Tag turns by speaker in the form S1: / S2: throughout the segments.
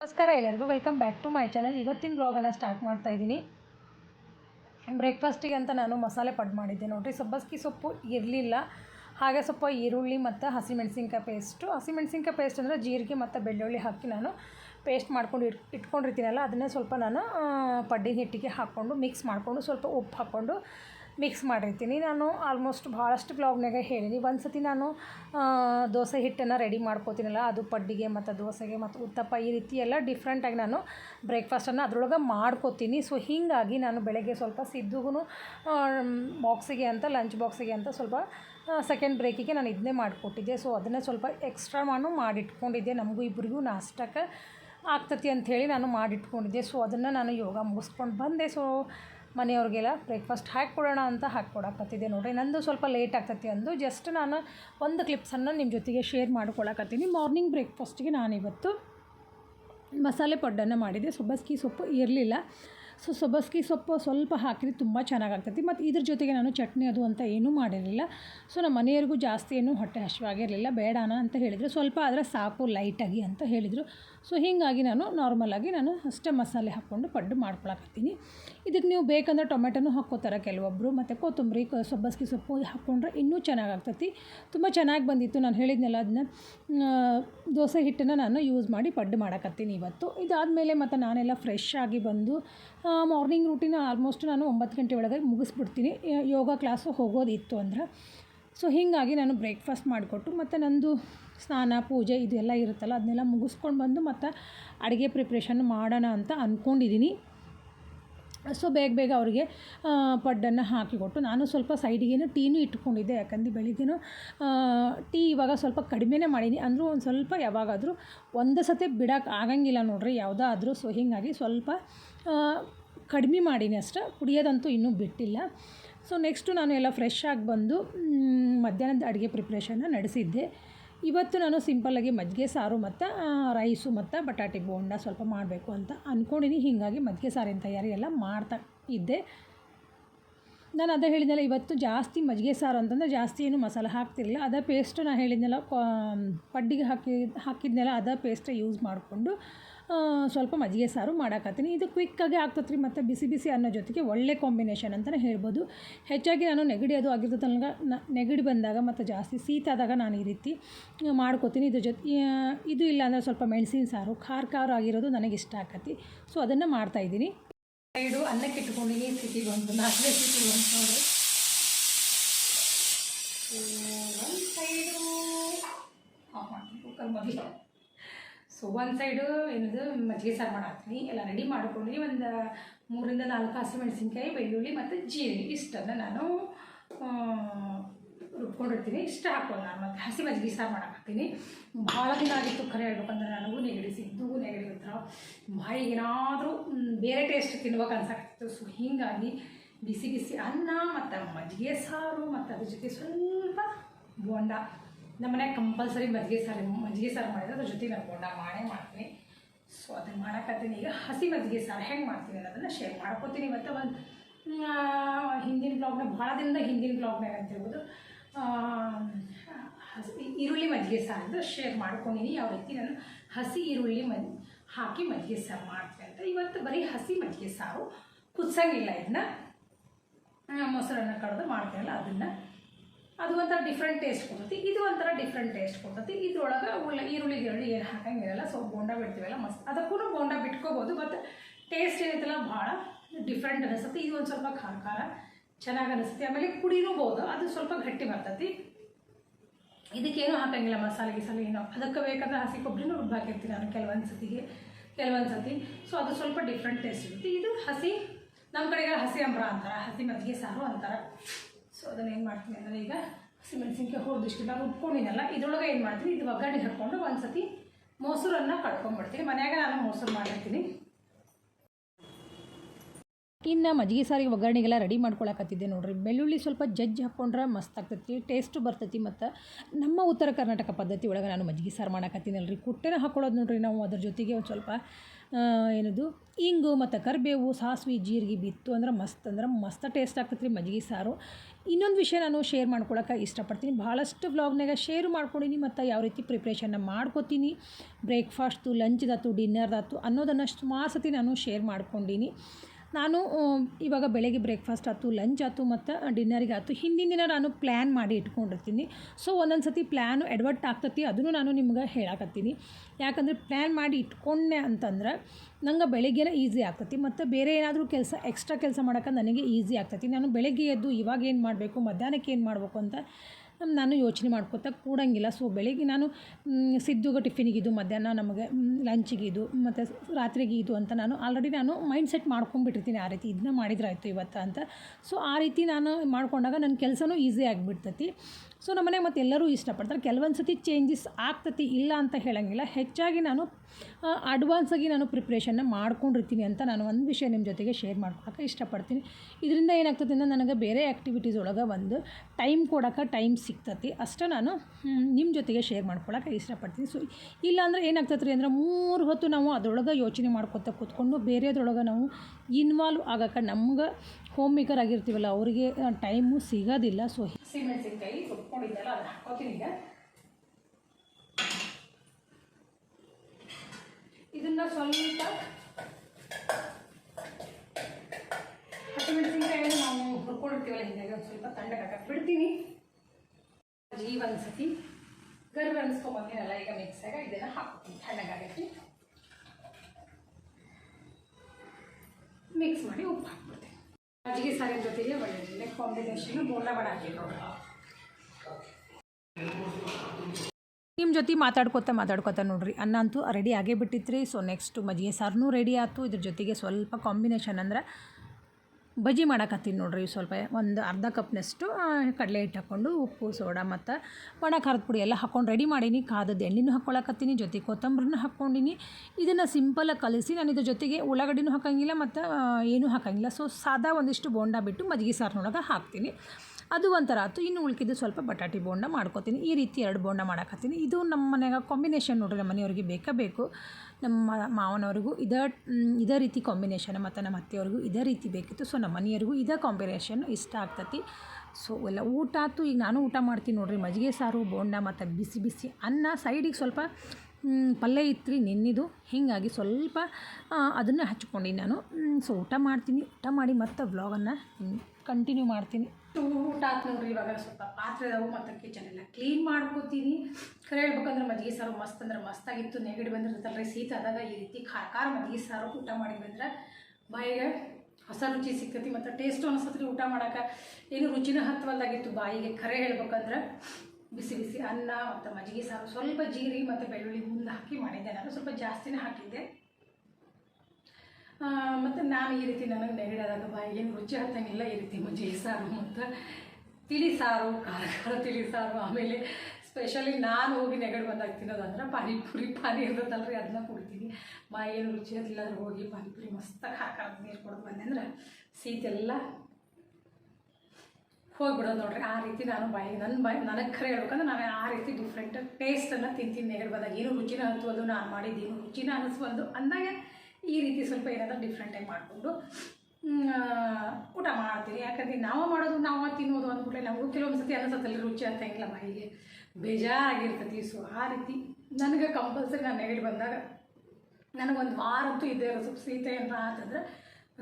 S1: ನಮಸ್ಕಾರ ಎಲ್ಲರಿಗೂ welcome back to my channel ಇವತ್ತಿನ ಬ್ಲಾಗನ್ನು ಸ್ಟಾರ್ಟ್ ಮಾಡ್ತಾ ಇದ್ದೀನಿ. ಬ್ರೇಕ್ಫಾಸ್ಟಿಗೆ ಅಂತ ನಾನು ಮಸಾಲೆ ಪಡ್ ಮಾಡಿದ್ದೆ. ನೋಡಿರಿ, ಸಬ್ಬಸ್ಗಿ ಸೊಪ್ಪು ಇರಲಿಲ್ಲ. ಹಾಗೆ ಸ್ವಲ್ಪ ಈರುಳ್ಳಿ ಮತ್ತು ಹಸಿಮೆಣ್ಸಿನ್ಕಾಯಿ ಪೇಸ್ಟು ಹಸಿಮೆಣ್ಸಿನ್ಕಾಯಿ ಪೇಸ್ಟ್ ಅಂದರೆ ಜೀರಿಗೆ ಮತ್ತು ಬೆಳ್ಳುಳ್ಳಿ ಹಾಕಿ ನಾನು ಪೇಸ್ಟ್ ಮಾಡ್ಕೊಂಡು ಇಟ್, ಇಟ್ಕೊಂಡಿರ್ತೀನಲ್ಲ, ಅದನ್ನೇ ಸ್ವಲ್ಪ ನಾನು ಪಡ್ಡಿನ ಹಿಟ್ಟಿಗೆ ಹಾಕ್ಕೊಂಡು ಮಿಕ್ಸ್ ಮಾಡಿಕೊಂಡು ಸ್ವಲ್ಪ ಉಪ್ಪು ಹಾಕ್ಕೊಂಡು ಮಿಕ್ಸ್ ಮಾಡಿರ್ತೀನಿ. ನಾನು ಆಲ್ಮೋಸ್ಟ್ ಭಾಳಷ್ಟು ಬ್ಲಾಗ್ನಾಗ ಹೇಳೀನಿ. ಒಂದು ಸತಿ ನಾನು ದೋಸೆ ಹಿಟ್ಟನ್ನು ರೆಡಿ ಮಾಡ್ಕೋತೀನಲ್ಲ, ಅದು ಪಡ್ಡಿಗೆ ಮತ್ತು ದೋಸೆಗೆ ಮತ್ತು ಉತ್ತಪ್ಪ ಈ ರೀತಿ ಎಲ್ಲ ಡಿಫ್ರೆಂಟಾಗಿ ನಾನು ಬ್ರೇಕ್ಫಾಸ್ಟನ್ನು ಅದರೊಳಗೆ ಮಾಡ್ಕೋತೀನಿ. ಸೊ ಹೀಗಾಗಿ ನಾನು ಬೆಳಗ್ಗೆ ಸ್ವಲ್ಪ ಸಿದ್ದುಗೂ ಬಾಕ್ಸಿಗೆ ಅಂತ ಲಂಚ್ ಬಾಕ್ಸಿಗೆ ಅಂತ ಸ್ವಲ್ಪ ಸೆಕೆಂಡ್ ಬ್ರೇಕಿಗೆ ನಾನು ಇದನ್ನೇ ಮಾಡಿಕೊಟ್ಟಿದ್ದೆ. ಸೊ ಅದನ್ನೇ ಸ್ವಲ್ಪ ಎಕ್ಸ್ಟ್ರಾ ನಾನು ಮಾಡಿಟ್ಕೊಂಡಿದ್ದೆ. ನಮಗೂ ಇಬ್ಬರಿಗೂ ನಾಷ್ಟಕ್ಕೆ ಆಗ್ತತಿ ಅಂಥೇಳಿ ನಾನು ಮಾಡಿಟ್ಕೊಂಡಿದ್ದೆ. ಸೊ ಅದನ್ನು ನಾನು ಯೋಗ ಮುಗಿಸ್ಕೊಂಡು ಬಂದೆ. ಸೊ ಮನೆಯವ್ರಿಗೆಲ್ಲ ಬ್ರೇಕ್ಫಾಸ್ಟ್ ಹಾಕ್ಕೊಡೋಣ ಅಂತ ಹಾಕ್ಕೊಡಕತ್ತಿದ್ದೆ ನೋಡಿರಿ, ನಂದು ಸ್ವಲ್ಪ ಲೇಟ್ ಆಗ್ತತಿ ಅಂದು. ಜಸ್ಟ್ ನಾನು ಒಂದು ಕ್ಲಿಪ್ಸನ್ನು ನಿಮ್ಮ ಜೊತೆಗೆ ಶೇರ್ ಮಾಡ್ಕೊಳಕತ್ತೀನಿ ಮಾರ್ನಿಂಗ್ ಬ್ರೇಕ್ಫಾಸ್ಟಿಗೆ ನಾನಿವತ್ತು ಮಸಾಲೆ ಪಡ್ಡನ್ನು ಮಾಡಿದ್ದೆ. ಬಸ್ಕಿ ಸೊಪ್ಪು ಇರಲಿಲ್ಲ. ಸೊ ಸೊಬ್ಬಸ್ಗೆ ಸೊಪ್ಪು ಸ್ವಲ್ಪ ಹಾಕಿದ್ರೆ ತುಂಬ ಚೆನ್ನಾಗಾಗ್ತೈತಿ. ಮತ್ತು ಇದ್ರ ಜೊತೆಗೆ ನಾನು ಚಟ್ನಿ ಅದು ಅಂತ ಏನೂ ಮಾಡಿರಲಿಲ್ಲ. ಸೊ ನಮ್ಮ ಮನೆಯವ್ರಿಗೂ ಜಾಸ್ತಿ ಏನು ಹೊಟ್ಟೆ ಹಸಿವಾಗಿರಲಿಲ್ಲ ಬೇಡಾನ ಅಂತ ಹೇಳಿದರು. ಸ್ವಲ್ಪ ಆದರೆ ಸಾಕು, ಲೈಟಾಗಿ ಅಂತ ಹೇಳಿದರು. ಸೊ, ಹೀಗಾಗಿ ನಾನು ನಾರ್ಮಲಾಗಿ ನಾನು ಅಷ್ಟೇ ಮಸಾಲೆ ಹಾಕ್ಕೊಂಡು ಪಡ್ಡು ಮಾಡ್ಕೊಳಕತ್ತೀನಿ. ಇದಕ್ಕೆ ನೀವು ಬೇಕಂದ್ರೆ ಟೊಮೆಟೊನೂ ಹಾಕ್ಕೋತಾರೆ ಕೆಲವೊಬ್ಬರು ಮತ್ತು ಕೊತ್ತಂಬರಿ ಸಬ್ಬಸ್ಗಿ ಸೊಪ್ಪು ಹಾಕ್ಕೊಂಡ್ರೆ ಇನ್ನೂ ಚೆನ್ನಾಗಾಗ್ತೈತಿ. ತುಂಬ ಚೆನ್ನಾಗಿ ಬಂದಿತ್ತು ನಾನು ಹೇಳಿದ್ನಲ್ಲ ಅದನ್ನ ದೋಸೆ ಹಿಟ್ಟನ್ನು ನಾನು ಯೂಸ್ ಮಾಡಿ ಪಡ್ಡು ಮಾಡಕತ್ತೀನಿ ಇವತ್ತು. ಇದಾದಮೇಲೆ ಮತ್ತು ನಾನೆಲ್ಲ ಫ್ರೆಶ್ ಆಗಿ ಬಂದು ಮಾರ್ನಿಂಗ್ ರೂಟೀನ್ ಆಲ್ಮೋಸ್ಟ್ ನಾನು ಒಂಬತ್ತು ಗಂಟೆ ಒಳಗೆ ಮುಗಿಸ್ಬಿಡ್ತೀನಿ. ಯೋಗ ಕ್ಲಾಸು ಹೋಗೋದಿತ್ತು ಅಂದ್ರೆ. ಸೊ ಹೀಗಾಗಿ ನಾನು ಬ್ರೇಕ್ಫಾಸ್ಟ್ ಮಾಡಿಕೊಟ್ಟು ಮತ್ತು ನಂದು ಸ್ನಾನ, ಪೂಜೆ ಇದೆಲ್ಲ ಇರುತ್ತಲ್ಲ, ಅದನ್ನೆಲ್ಲ ಮುಗಿಸ್ಕೊಂಡು ಬಂದು ಮತ್ತು ಅಡುಗೆ ಪ್ರಿಪ್ರೇಷನ್ ಮಾಡೋಣ ಅಂತ ಅಂದ್ಕೊಂಡಿದ್ದೀನಿ ಸೊ ಬೇಗ ಬೇಗ ಅವರಿಗೆ ಪಡ್ಡನ್ನು ಹಾಕಿಕೊಟ್ಟು ನಾನು ಸ್ವಲ್ಪ ಸೈಡಿಗೇನು ಟೀನು ಇಟ್ಕೊಂಡಿದ್ದೆ. ಯಾಕಂದ್ರೆ ಬೆಳಿಗ್ಗೆನೂ ಟೀ ಇವಾಗ ಸ್ವಲ್ಪ ಕಡಿಮೆನೇ ಮಾಡೀನಿ. ಅಂದರೂ ಒಂದು ಸ್ವಲ್ಪ ಯಾವಾಗಾದರೂ ಒಂದು ಸತಿ ಬಿಡೋಕೆ ಆಗಂಗಿಲ್ಲ ನೋಡ್ರಿ, ಯಾವುದಾದ್ರೂ. ಸೊ ಹೀಗಾಗಿ ಸ್ವಲ್ಪ ಕಡಿಮೆ ಮಾಡೀನಿ ಅಷ್ಟೇ, ಕುಡಿಯೋದಂತೂ ಇನ್ನೂ ಬಿಟ್ಟಿಲ್ಲ. ಸೊ ನೆಕ್ಸ್ಟು ನಾನು ಎಲ್ಲ ಫ್ರೆಶ್ ಆಗಿ ಬಂದು ಮಧ್ಯಾಹ್ನದ ಅಡುಗೆ ಪ್ರಿಪ್ರೇಷನ್ನ ನಡೆಸಿದ್ದೆ. ಇವತ್ತು ನಾನು ಸಿಂಪಲ್ಲಾಗಿ ಮಜ್ಜಿಗೆ ಸಾರು ಮತ್ತು ರೈಸು ಮತ್ತು ಬಟಾಟೆ ಬೋಂಡ ಸ್ವಲ್ಪ ಮಾಡಬೇಕು ಅಂತ ಅಂದ್ಕೊಂಡಿನಿ ಹೀಗಾಗಿ ಮಜ್ಜಿಗೆ ಸಾರಿನ ತಯಾರಿ ಎಲ್ಲ ಮಾಡ್ತಾ ಇದ್ದೆ. ನಾನು ಅದೇ ಹೇಳಿದ್ನಲ್ಲ, ಇವತ್ತು ಜಾಸ್ತಿ ಮಜ್ಜಿಗೆ ಸಾರು ಅಂತಂದರೆ ಜಾಸ್ತಿ ಏನು ಮಸಾಲೆ ಹಾಕ್ತಿರಲಿಲ್ಲ. ಅದೇ ಪೇಸ್ಟು ನಾನು ಹೇಳಿದ್ನಲ್ಲ ಪಡ್ಡಿಗೆ ಹಾಕಿ, ಹಾಕಿದ್ನೆಲ್ಲ, ಅದೇ ಪೇಸ್ಟೇ ಯೂಸ್ ಮಾಡಿಕೊಂಡು ಸ್ವಲ್ಪ ಮಜ್ಜಿಗೆ ಸಾರು ಮಾಡಾಕತ್ತೀನಿ. ಇದು ಕ್ವಿಕ್ಕಾಗಿ ಆಗ್ತತ್ರಿ ಮತ್ತು ಬಿಸಿ ಬಿಸಿ ಅನ್ನೋ ಜೊತೆಗೆ ಒಳ್ಳೆ ಕಾಂಬಿನೇಷನ್ ಅಂತಲೇ ಹೇಳ್ಬೋದು. ಹೆಚ್ಚಾಗಿ ನಾನು ನೆಗಡಿ ಅದು ಆಗಿರ್ತದಲ್ಲ ನೆಗಡಿ ಬಂದಾಗ ಮತ್ತು ಜಾಸ್ತಿ ಆದಾಗ ನಾನು ಈ ರೀತಿ ಮಾಡ್ಕೋತೀನಿ. ಇದ್ರ ಜೊತೆ ಇದು ಇಲ್ಲ ಅಂದರೆ ಸ್ವಲ್ಪ ಮೆಣಸಿನ ಸಾರು, ಖಾರ ಖಾರ ಆಗಿರೋದು ನನಗೆ ಇಷ್ಟ ಆಕತಿ. ಸೊ ಅದನ್ನು ಮಾಡ್ತಾಯಿದ್ದೀನಿ ಸೈಡು ಅನ್ನಕ್ಕೆ ಇಟ್ಕೊಂಡಿನಿ ಸ್ಥಿತಿ ಬಂತು? ನಾಲ್ಕನೇ ಸ್ಥಿತಿ ಬಂತು ಒಂದು ಸೈಡು ಹಾಂ ಹಾಂ ಕುಕ್ಕರ್ ಮೊದಲು. ಸೊ ಒಂದು ಸೈಡು ಏನದು ಮಜ್ಜಿಗೆ ಸಾರು ಮಾಡಾಕ್ತೀನಿ ಎಲ್ಲ ರೆಡಿ ಮಾಡ್ಕೊಂಡು ಒಂದು, ಮೂರಿಂದ ನಾಲ್ಕು ಹಸಿಮೆಣಸಿನ್ಕಾಯಿ ಬೆಳ್ಳುಳ್ಳಿ ಮತ್ತು ಜೀರಿಗೆ. ಇಷ್ಟನ್ನು ನಾನು ರುಬ್ಕೊಂಡಿರ್ತೀನಿ. ಇಷ್ಟ ಹಾಕೊಂಡು ನಾನು ಮತ್ತು. ಹಸಿ ಮಜ್ಜಿಗೆ ಸಾರು ಮಾಡಾಕ್ತೀನಿ ಭಾಳ ದಿನ ಆಗಿತ್ತು ಖರೆ ಹೇಳ್ಬೇಕಂದ್ರೆ ನನಗೂ ನೆಗಡಿ ಸಿದ್ದು ನೆಗಡಿ ಹತ್ರ ಬಾಯಿಗೆ ಏನಾದರೂ ಬೇರೆ ಟೇಸ್ಟ್ ತಿನ್ಬೇಕು ಅನ್ಸಾಕ್ತಿತ್ತು. ಸೊ ಹೀಗಾಗಿ ಬಿಸಿ ಬಿಸಿ ಅನ್ನ ಮತ್ತು ಮಜ್ಜಿಗೆ ಸಾರು ಮತ್ತು ಅದ್ರ ಜೊತೆ ಸ್ವಲ್ಪ ಬೋಂಡ. ನಮ್ಮ ಮನೆಯಾಗ ಕಂಪಲ್ಸರಿ ಮಜ್ಜಿಗೆ ಸಾರು ಮಜ್ಜಿಗೆ ಸಾರು ಮಾಡಿದ್ರೆ ಅದ್ರ ಜೊತೆ ನಾನು ಬೋಂಡ ಮಾಡೇ ಮಾಡ್ತೀನಿ. ಸೊ ಅದನ್ನು ಮಾಡಕತ್ತೀನಿ. ಈಗ ಹಸಿ ಮಜ್ಜಿಗೆ ಸಾರು ಹೆಂಗೆ ಮಾಡ್ತೀನಿ ಅನ್ನೋದನ್ನು ಶೇರ್ ಮಾಡ್ಕೋತೀನಿ. ಮತ್ತು ಒಂದು ಹಿಂದಿನ ಬ್ಲಾಗ್ನ ಭಾಳ ದಿನದ ಹಿಂದಿನ ಬ್ಲಾಗ್ನಾಗ ಅಂತ ಹೇಳ್ಬೋದು ಹಸಿ, ಈರುಳ್ಳಿ ಮಜ್ಜಿಗೆ ಸಾರು ಅಂದರೆ ಶೇರ್ ಮಾಡ್ಕೊಂಡಿನಿ. ಯಾವ ರೀತಿ ನಾನು ಹಸಿ ಈರುಳ್ಳಿ ಮಜ್, ಹಾಕಿ ಮಜ್ಜಿಗೆ ಸಾರು ಮಾಡ್ತೀನಿ ಅಂತ. ಇವತ್ತು ಬರೀ ಹಸಿ ಮಜ್ಜಿಗೆ ಸಾರು ಕುದಿಸಂಗಿಲ್ಲ. ಇದನ್ನ ಮೊಸರನ್ನ ಕಡ್ದು ಮಾಡ್ತೀನಲ್ಲ, ಅದನ್ನು ಅದು ಒಂಥರ ಡಿಫ್ರೆಂಟ್ ಟೇಸ್ಟ್ ಕೊಡ್ತತಿ, ಇದು ಒಂಥರ ಡಿಫ್ರೆಂಟ್ ಟೇಸ್ಟ್ ಕೊಡ್ತೈತಿ. ಇದ್ರೊಳಗೆ ಉಳ್ಳ ಈರುಳ್ಳಿ ಈರುಳ್ಳಿ ಏನು ಹಾಕಂಗಿರಲ್ಲ ಸೊ ಬೋಂಡ ಬಿಡ್ತೀವಲ್ಲ, ಮಸ್ತ್. ಅದಕ್ಕೂ ಬೋಂಡ ಬಿಟ್ಕೋಬೋದು ಬಟ್ ಟೇಸ್ಟ್ ಏನೈತಲ್ಲ ಭಾಳ ಡಿಫ್ರೆಂಟ್ ಅನಿಸ್ತತಿ. ಇದು ಒಂದು ಸ್ವಲ್ಪ ಖಾರ ಖಾರ ಚೆನ್ನಾಗಿ ಅನಿಸ್ತತಿ. ಆಮೇಲೆ ಕುಡಿನೂಬೋದು ಅದು ಸ್ವಲ್ಪ ಗಟ್ಟಿ ಬರ್ತತಿ. ಇದಕ್ಕೇನು ಹಾಕಂಗಿಲ್ಲ, ಮಸಾಲೆ ಗಿಸಾಲೆ ಏನೋ. ಅದಕ್ಕೆ ಬೇಕಂದ್ರೆ ಹಸಿ ಕೊಬ್ಬರಿನೂ ರುಬ್ಬಾಕಿರ್ತೀನಿ ನಾನು ಕೆಲವೊಂದು ಸತಿಗೆ, ಕೆಲವೊಂದು ಸತಿ. ಸೊ ಅದು ಸ್ವಲ್ಪ ಡಿಫ್ರೆಂಟ್ ಟೇಸ್ಟ್ ಇರುತ್ತೆ. ಇದು ಹಸಿ ನಮ್ಮ ಕಡೆಗೆ ಹಸಿ ಅಂಬ್ರ ಅಂತಾರೆ, ಹಸಿ ಮಜ್ಜಿಗೆ ಸಾರು ಅಂತಾರೆ. ಸೊ ಅದನ್ನು ಏನು ಮಾಡ್ತೀನಿ ಅಂದರೆ ಈಗ ಹಸಿಮೆಣಸಿನ್ಕಾಯಿ ನಾನು ಉಟ್ಕೊಂಡಿದ್ದಲ್ಲ ಇದ್ರೊಳಗೆ ಏನು ಮಾಡ್ತೀನಿ, ಇದು ಒಗ್ಗರಣೆ ಹಾಕ್ಕೊಂಡು ಒಂದು ಸತಿ ಮೊಸರನ್ನು ಕಟ್ಕೊಂಡ್ಬಿಡ್ತೀನಿ ಮನೆಯಾಗ ನಾನು ಮೊಸರು ಮಾಡಿರ್ತೀನಿ. ಇನ್ನು ಮಜ್ಜಿಗೆ ಸಾರಿಗೆ ಒಗ್ಗರಣೆಗೆಲ್ಲ ರೆಡಿ ಮಾಡ್ಕೊಳಕತ್ತಿದ್ದೆ ನೋಡ್ರಿ. ಬೆಳ್ಳುಳ್ಳಿ ಸ್ವಲ್ಪ ಜಜ್ಜಿ ಹಾಕ್ಕೊಂಡ್ರೆ ಮಸ್ತ್ ಆಗ್ತೈತಿ ಟೇಸ್ಟು ಬರ್ತೈತಿ ಮತ್ತು ನಮ್ಮ ಉತ್ತರ ಕರ್ನಾಟಕ ಪದ್ಧತಿ ಒಳಗೆ ನಾನು ಮಜ್ಜಿಗೆ ಸಾರು ಮಾಡಕತ್ತೀನಲ್ಲ ರೀ ಕುಟ್ಟೆನ ಹಾಕ್ಕೊಳ್ಳೋದು ನೋಡ್ರಿ ನಾವು ಅದ್ರ ಜೊತೆಗೆ ಒಂದು ಸ್ವಲ್ಪ ಏನದು, ಇಂಗು ಮತ್ತು ಕರಿಬೇವು, ಸಾಸಿವೆ, ಜೀರಿಗೆ, ಬಿತ್ತು ಅಂದ್ರೆ ಮಸ್ತ್ ಅಂದ್ರೆ ಮಸ್ತ್ ಟೇಸ್ಟ್ ಆಗ್ತೈತಿ ರೀ ಮಜ್ಜಿಗೆ ಸಾರು. ಇನ್ನೊಂದು ವಿಷಯ ನಾನು ಶೇರ್ ಮಾಡ್ಕೊಳಕ್ಕೆ ಇಷ್ಟಪಡ್ತೀನಿ. ಭಾಳಷ್ಟು ವ್ಲಾಗ್ನಾಗ ಶೇರ್ ಮಾಡ್ಕೊಂಡಿನಿ ಮತ್ತು ಯಾವ ರೀತಿ ಪ್ರಿಪ್ರೇಷನ್ನ ಮಾಡ್ಕೋತೀನಿ ಬ್ರೇಕ್ಫಾಸ್ಟು ಲಂಚ್ದಾತು ಡಿನ್ನರ್ದಾತು ಅನ್ನೋದನ್ನು ಸುಮಾರು ಸತಿ ನಾನು ಶೇರ್ ಮಾಡ್ಕೊಂಡೀನಿ. ನಾನು ಇವಾಗ ಬೆಳಗ್ಗೆ ಬ್ರೇಕ್ಫಾಸ್ಟ್ ಆಯ್ತು ಲಂಚ್ ಆಯ್ತು ಮತ್ತು ಡಿನ್ನರಿಗೆ ಆಯ್ತು. ಹಿಂದಿನ ದಿನ ನಾನು ಪ್ಲ್ಯಾನ್ ಮಾಡಿ ಇಟ್ಕೊಂಡಿರ್ತೀನಿ. ಸೊ ಒಂದೊಂದು ಸತಿ ಪ್ಲ್ಯಾನು ಎಡ್ವರ್ಟ್ ಆಗ್ತತಿ, ಅದನ್ನು ನಾನು ನಿಮ್ಗೆ ಹೇಳಕತ್ತೀನಿ. ಯಾಕಂದರೆ ಪ್ಲ್ಯಾನ್ ಮಾಡಿ ಇಟ್ಕೊಂಡೆ ಅಂತಂದ್ರೆ ನಂಗೆ ಬೆಳಗ್ಗೆನೇ ಈಸಿ ಆಗ್ತತಿ. ಮತ್ತು ಬೇರೆ ಏನಾದರೂ ಕೆಲಸ ಎಕ್ಸ್ಟ್ರಾ ಕೆಲಸ ಮಾಡೋಕೆ ನನಗೆ ಈಸಿ ಆಗ್ತತಿ. ನಾನು ಬೆಳಗ್ಗೆ ಎದ್ದು ಇವಾಗ ಏನು ಮಾಡಬೇಕು, ಮಧ್ಯಾಹ್ನಕ್ಕೆ ಏನು ಮಾಡಬೇಕು ಅಂತ ನಾನು ಯೋಚನೆ ಮಾಡ್ಕೋತಾ ಕೂಡಂಗಿಲ್ಲ. ಸೊ ಬೆಳಿಗ್ಗೆ ನಾನು ಸಿದ್ದುಗ ಸಿದ್ದುಗೆ ಟಿಫಿನಿಗೆ ಇದು, ಮಧ್ಯಾಹ್ನ ನಮಗೆ ಲಂಚಿಗೆ ಇದು, ಮತ್ತು ರಾತ್ರಿಗೆ ಇದು ಅಂತ ನಾನು ಆಲ್ರೆಡಿ ನಾನು ಮೈಂಡ್ ಸೆಟ್ ಮಾಡ್ಕೊಂಡ್ಬಿಟ್ಟಿರ್ತೀನಿ. ಆ ರೀತಿ ಇದನ್ನ ಮಾಡಿದ್ರಾಯ್ತು ಇವತ್ತು ಅಂತ. ಸೊ ಆ ರೀತಿ ನಾನು ಮಾಡಿಕೊಂಡಾಗ ನನ್ನ ಕೆಲಸನೂ ಈಸಿ ಆಗಿಬಿಡ್ತತಿ. ಸೊ ನಮ್ಮನೆ ಮತ್ತು ಎಲ್ಲರೂ ಇಷ್ಟಪಡ್ತಾರೆ. ಕೆಲವೊಂದು ಸತಿ ಚೇಂಜಸ್ ಆಗ್ತತಿ, ಇಲ್ಲ ಅಂತ ಹೇಳೋಂಗಿಲ್ಲ. ಹೆಚ್ಚಾಗಿ ನಾನು ಅಡ್ವಾನ್ಸಾಗಿ ನಾನು ಪ್ರಿಪ್ರೇಷನ್ನ ಮಾಡ್ಕೊಂಡಿರ್ತೀನಿ ಅಂತ ನಾನು ಒಂದು ವಿಷಯ ನಿಮ್ಮ ಜೊತೆಗೆ ಶೇರ್ ಮಾಡ್ಕೊಳಕ್ಕೆ ಇಷ್ಟಪಡ್ತೀನಿ. ಇದರಿಂದ ಏನಾಗ್ತದೆ ಅಂದರೆ ನನಗೆ ಬೇರೆ ಆ್ಯಕ್ಟಿವಿಟೀಸ್ ಒಳಗೆ ಒಂದು ಟೈಮ್ ಕೊಡೋಕೆ ಟೈಮ್ ಸಿಗ್ತತಿ. ಅಷ್ಟೇ ನಾನು ನಿಮ್ಮ ಜೊತೆಗೆ ಶೇರ್ ಮಾಡ್ಕೊಳಕ್ಕೆ ಇಷ್ಟಪಡ್ತೀನಿ. ಸೊ, ಇಲ್ಲಾಂದ್ರೆ ಏನಾಗ್ತದೆ ರೀ ಅಂದ್ರೆ ಮೂರು ಹೊತ್ತು ನಾವು ಅದರೊಳಗೆ ಯೋಚನೆ ಮಾಡ್ಕೊತ ಕೂತ್ಕೊಂಡು ಬೇರೆದ್ರೊಳಗೆ ನಾವು ಇನ್ವಾಲ್ವ್ ಆಗೋಕೆ ನಮ್ಗೆ ಹೋಮ್ ಮೇಕರ್ ಆಗಿರ್ತೀವಲ್ಲ, ಅವರಿಗೆ ಟೈಮು ಸಿಗೋದಿಲ್ಲ ಸೊ ಹಸಿಮೆಣಸಿನ್ಕಾಯಿ ರುಬ್ಕೊಂಡಿದ್ದೆಲ್ಲ ಅದು ಹಾಕೋತೀನಿ ಈಗ. ಇದನ್ನು ಸ್ವಲ್ಪ ಹಸಿಮೆಣಸಿನ್ಕಾಯಿನ ನಾವು ಹುರ್ಕೊಂಡಿರ್ತೀವಲ್ಲ, ಹಿಂಗಾಗಿ ಒಂದು ಸ್ವಲ್ಪ ತಣ್ಣಗಾಕಕ್ಕೆ ಬಿಡ್ತೀನಿ. ಈ ಒಂದು ಸತಿ ಗರ್ಭ ಅನ್ಸ್ಕೊಂಬಂದಿನಲ್ಲ ಈಗ ಮಿಕ್ಸಾಗ ಇದನ್ನು ಹಾಕ್ತೀನಿ ತಣ್ಣಗಾಗೈತಿ ಮಿಕ್ಸ್ ಮಾಡಿ ಉಪ್ಪು ಹಾಕ್ಬಿಡ್ತೀನಿ. ಜೊತೆಗೆ ಕಾಂಬಿನೇಷನ್ ಬೋಂಡ ಬಡ ನಿಮ್ಮ ಜೊತೆ ಮಾತಾಡ್ಕೋತ ಮಾತಾಡ್ಕೋತ ನೋಡ್ರಿ. ಅನ್ನ ಅಂತೂ ರೆಡಿ ಆಗೇ ಬಿಟ್ಟಿತ್ತು ರೀ ಸೊ ನೆಕ್ಸ್ಟ್ ಮಜ್ಜಿಗೆ ಸಾರನೂ ರೆಡಿ ಆಯ್ತು. ಇದ್ರ ಜೊತೆಗೆ ಸ್ವಲ್ಪ ಕಾಂಬಿನೇಷನ್ ಅಂದ್ರೆ ಬಜ್ಜಿ ಮಾಡಕತ್ತೀನಿ ನೋಡ್ರಿ ಸ್ವಲ್ಪ. ಒಂದು ಅರ್ಧ ಕಪ್ನಷ್ಟು ಕಡಲೆ ಹಿಟ್ಟು ಹಾಕ್ಕೊಂಡು ಉಪ್ಪು, ಸೋಡಾ ಮತ್ತು ಒಣ ಖಾರದ ಪುಡಿ ಎಲ್ಲ ಹಾಕ್ಕೊಂಡು ರೆಡಿ ಮಾಡೀನಿ. ಕಾದದ್ದು ಎಣ್ಣೆನೂ ಹಾಕ್ಕೊಳಕತ್ತೀನಿ ಜೊತೆಗೆ ಕೊತ್ತಂಬರಿನೂ ಹಾಕ್ಕೊಂಡಿನಿ. ಇದನ್ನು ಸಿಂಪಲಾಗಿ ಕಲಿಸಿ ನಾನು ಇದ್ರ ಜೊತೆಗೆ ಉಳ್ಳಾಗಡ್ಡಿನೂ ಹಾಕಂಗಿಲ್ಲ ಮತ್ತು ಏನೂ ಹಾಕಂಗಿಲ್ಲ. ಸೊ ಸಾದಾ ಒಂದಿಷ್ಟು ಬೋಂಡ ಬಿಟ್ಟು ಮಜ್ಜಿಗೆ ಸಾರಿನೊಳಗೆ ಹಾಕ್ತೀನಿ. ಅದು ಒಂಥರ ಆಯ್ತು. ಇನ್ನು ಉಳ್ಕಿದ್ದು ಸ್ವಲ್ಪ ಬಟಾಟಿ ಬೋಂಡ ಮಾಡ್ಕೊತೀನಿ. ಈ ರೀತಿ ಎರಡು ಬೋಂಡ ಮಾಡಕತ್ತೀನಿ. ಇದು ನಮ್ಮ ಮನೆಯಾಗ ಕಾಂಬಿನೇಷನ್ ನೋಡ್ರಿ ನಮ್ಮ ಮನೆಯವ್ರಿಗೆ ಬೇಕೇ ಬೇಕು. ನಮ್ಮ ಮಾವನವ್ರಿಗೂ ಇದೇ ಇದೇ ರೀತಿ ಕಾಂಬಿನೇಷನ್ ಮತ್ತು ನಮ್ಮ ಅತ್ತೆಯವ್ರಿಗೂ ಇದೇ ರೀತಿ ಬೇಕಿತ್ತು. ಸೊ ನಮ್ಮ ಮನೆಯವ್ರಿಗೂ ಇದೇ ಕಾಂಬಿನೇಷನ್ ಇಷ್ಟ ಆಗ್ತತಿ. ಸೊ ಎಲ್ಲ ಊಟ ಆಯ್ತು. ಈಗ ನಾನು ಊಟ ಮಾಡ್ತೀನಿ ನೋಡ್ರಿ. ಮಜ್ಜಿಗೆ ಸಾರು, ಬೋಂಡ ಮತ್ತು ಬಿಸಿ ಬಿಸಿ ಅನ್ನ. ಸೈಡಿಗೆ ಸ್ವಲ್ಪ ಪಲ್ಯ ಇತ್ತು ರೀ ನಿನ್ನಿದು. ಹೀಗಾಗಿ ಸ್ವಲ್ಪ ಅದನ್ನು ಹಚ್ಕೊಂಡು ನಾನು. ಸೊ ಊಟ ಮಾಡ್ತೀನಿ. ಊಟ ಮಾಡಿ ಮತ್ತೆ ವ್ಲಾಗನ್ನು ಕಂಟಿನ್ಯೂ ಮಾಡ್ತೀನಿ. ಊಟ ಆತ್ ನೋಡ್ರಿ ಇವಾಗ ಸ್ವಲ್ಪ ಪಾತ್ರೆ ಅದಾವು ಮತ್ತು ಕಿಚನ್ ಎಲ್ಲ ಕ್ಲೀನ್ ಮಾಡ್ಕೋತೀನಿ. ಖರೆ ಹೇಳ್ಬೇಕಂದ್ರೆ ಮಜ್ಜಿಗೆ ಸಾರು ಮಸ್ತ್ ಅಂದ್ರೆ ಮಸ್ತಾಗಿತ್ತು. ನೆಗಡಿ ಬಂದಿರ್ತಲ್ರಿ ಶೀತ ಆದಾಗ ಈ ರೀತಿ ಖಾರ ಖಾರ ಮಜ್ಜಿಗೆ ಸಾರು ಊಟ ಮಾಡಿದ್ವಿ ಅಂದ್ರೆ ಬಾಯಿಗೆ ಹೊಸ ರುಚಿ ಸಿಕ್ತೈತಿ ಮತ್ತು ಟೇಸ್ಟು ಅನಿಸತ್ರಿ ಊಟ ಮಾಡೋಕೆ. ಏನು ರುಚಿನ ಹತ್ತವಲ್ದಾಗಿತ್ತು ಬಾಯಿಗೆ. ಖರೆ ಹೇಳ್ಬೇಕಂದ್ರೆ ಬಿಸಿ ಬಿಸಿ ಅನ್ನ ಮತ್ತು ಮಜ್ಜಿಗೆ ಸಾರು ಸ್ವಲ್ಪ ಜೀರಿಗೆ ಮತ್ತು ಬೆಳ್ಳುಳ್ಳಿ ಮುಂದೆ ಹಾಕಿ ಮಾಡಿದ್ದೆ ನಾನು. ಸ್ವಲ್ಪ ಜಾಸ್ತಿನೇ ಹಾಕಿದ್ದೆ. ಮತ್ತು ನಾನು ಈ ರೀತಿ ನನಗೆ ನೆಗಡಿಯಾದಾಗ ಬಾಯಿಗೆ ಏನು ರುಚಿ ಹತ್ತಂಗಿಲ್ಲ ಈ ರೀತಿ ಮುಂಚೆ ಸಾರು ಮತ್ತು ತಿಳಿ ಸಾರು, ಖಾರ ಖಾರ ತಿಳಿ ಸಾರು, ಆಮೇಲೆ ಸ್ಪೆಷಲಿ ನಾನು ಹೋಗಿ ನೆಗಡಿ ಬಂದಾಗ ತಿನ್ನೋದಂದ್ರೆ ಪಾನಿಪುರಿ, ಪಾನಿ ಇರ್ತದಲ್ರಿ ಅದನ್ನ ಕುಡಿತೀನಿ. ಮಾ, ಏನು ರುಚಿ ಹತ್ತಿಲ್ಲ ಅಂದ್ರೆ ಹೋಗಿ ಪಾನಿಪುರಿ ಮಸ್ತಾಗಿ ಹಾಕೋದು ನೀರು ಕೊಡೋದು ಬಂದೆ ಅಂದ್ರೆ ಸೀತೆಲ್ಲ ಹೋಗ್ಬಿಡೋದು ನೋಡ್ರಿ. ಆ ರೀತಿ ನಾನು ಬಾಯಿಗೆ ನನ್ನ ಬಾಯಿ, ನನಗೆ ಖರೆ ಹೇಳ್ಬೇಕಂದ್ರೆ ನಾನು ಆ ರೀತಿ ಡಿಫ್ರೆಂಟ್ ಟೇಸ್ಟನ್ನು ತಿಂತೀನಿ. ನೆಗಡಿ ಬಂದಾಗ ಏನು ರುಚಿನ ಹತ್ತುವುದು ನಾನು ಏನು ರುಚಿನ ಅನಿಸ್ಬಂದು ಅಂದಾಗ ಈ ರೀತಿ ಸ್ವಲ್ಪ ಏನಾದರೂ ಡಿಫ್ರೆಂಟಾಗಿ ಮಾಡಿಕೊಂಡು ಊಟ ಮಾಡ್ತೀವಿ. ಯಾಕಂದ್ರೆ ನಾವು ಮಾಡೋದು ನಾವು ತಿನ್ನೋದು ಅಂದ್ಬಿಟ್ರೆ ನಮಗೂ ಕೆಲವೊಂದು ಸತಿ ಅನ್ನಿಸತ್ತಲ್ಲಿ ರುಚಿ ಅಂತ ಇಲ್ಲ ಮೈಗೆ? ಬೇಜಾರಾಗಿರ್ತೈತಿ. ಸೊ ಆ ರೀತಿ ನನಗೆ ಕಂಪಲ್ಸರಿ ನಾನು ನೆಗಡಿ ಬಂದಾಗ ನನಗೊಂದು ವಾರ ಅಂತೂ ಇದ್ದೇ ಇರೋದು. ಸ್ವಲ್ಪ ಶೀತ ಏನಾರ ಆತಂದ್ರೆ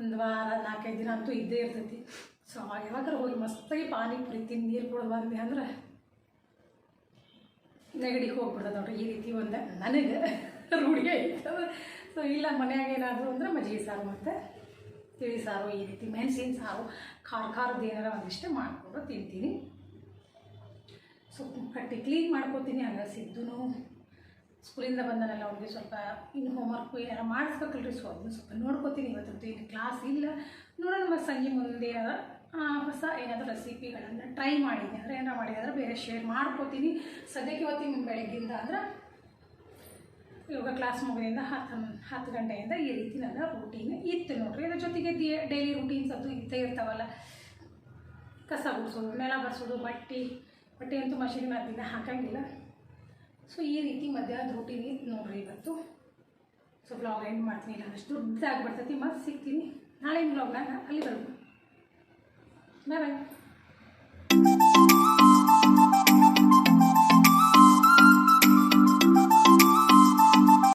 S1: ಒಂದು ವಾರ, ನಾಲ್ಕೈದು ದಿನ ಅಂತೂ ಇದ್ದೇ ಇರ್ತೈತಿ. ಸೊ ಅವಾಗ ಯಾವಾಗಾರ ಹೋಗಿ ಮಸ್ತಾಗಿ ಪಾನಿಪುರಿ ತಿಂದು ನೀರು ಕುಡಿದು ಬಂದೆ ಅಂದ್ರೆ ನೆಗಡಿ ಹೋಗ್ಬಿಡ್ತದೆ ನೋಡ್ರಿ. ಈ ರೀತಿ ಒಂದು ನನಗೆ ರೂಢಿಗೆ ಐತದ ಸೊ, ಇಲ್ಲ, ಮನೆಯಾಗ ಏನಾದರೂ ಅಂದರೆ ಮಜ್ಜಿಗೆ ಸಾರು ಮತ್ತು ತಿಳಿ ಸಾರು ಈ ರೀತಿ, ಮೆಣಸಿನ ಸಾರು, ಖಾರ, ಖಾರದ ಏನಾರ ಒಂದಿಷ್ಟು ಮಾಡಿಕೊಂಡು ತಿಂತೀನಿ. ಸೊ ಕಟ್ಟಿ ಕ್ಲೀನ್ ಮಾಡ್ಕೋತೀನಿ, ಹಂಗ ಸಿದ್ದು ಸ್ಕೂಲಿಂದ ಬಂದನಲ್ಲ ಅವ್ರಿಗೆ ಸ್ವಲ್ಪ ಇನ್ನು ಹೋಮ್ವರ್ಕು ಏನಾರ ಮಾಡಿಸ್ಬೇಕಲ್ರಿ, ಸೊ, ಅದನ್ನು ಸ್ವಲ್ಪ ನೋಡ್ಕೋತೀನಿ. ಇವತ್ತಂತೂ ಏನು ಕ್ಲಾಸ್ ಇಲ್ಲ. ನೋಡೋಣ ಮತ್ತು ಸಂಜೆ ಮುಂದೆ ಏನಾರ ಹೊಸ ಏನಾದರೂ ರೆಸಿಪಿಗಳನ್ನು ಟ್ರೈ ಮಾಡಿದ್ದೀನಿ ಅಂದರೆ ಏನಾರ ಮಾಡಿದ್ರೆ ಬೇರೆ ಶೇರ್ ಮಾಡ್ಕೋತೀನಿ. ಸದ್ಯಕ್ಕೆ ಇವತ್ತಿನ ಬೆಳಗ್ಗಿಂದ ಅಂದ್ರೆ ಯೋಗ ಕ್ಲಾಸ್ ಮುಗಿದಿಂದ ಹತ್ತು ಹತ್ತು ಗಂಟೆಯಿಂದ ಈ ರೀತಿ ನನ್ನ ರೂಟೀನ್ ಇತ್ತು ನೋಡ್ರಿ. ಇದ್ರ ಜೊತೆಗೆ ಡೈಲಿ ರೂಟೀನ್ಸ್ ಅದು ಇದ್ದೇ ಇರ್ತಾವಲ್ಲ. ಕಸ ಗುಡಿಸೋದು, ನೆಲ ಬರ್ಸೋದು, ಬಟ್ಟೆ ಬಟ್ಟೆ ಅಂತೂ ಮಷಿನ್ ಅದನ್ನ ದಿನ ಹಾಕಂಗಿಲ್ಲ. ಸೊ ಈ ರೀತಿ ಮಧ್ಯಾಹ್ನದ ರೂಟೀನ್ ಇತ್ತು ನೋಡ್ರಿ ಇವತ್ತು. ಸೊ ಬ್ಲಾಗ್ ಎಂಡ್ ಮಾಡ್ತೀನಿ. ನಾನು ಅಷ್ಟು ದುಡ್ಡಾಗಿ ಬರ್ತೈತಿ ಮತ್ತೆ ಸಿಗ್ತೀನಿ. ನಾಳೆ ಬ್ಲಾಗ್ನಾಗ ಅಲ್ಲಿ ಬರ್ಬೋದು ಬಾಯ್ ಬಾಯ್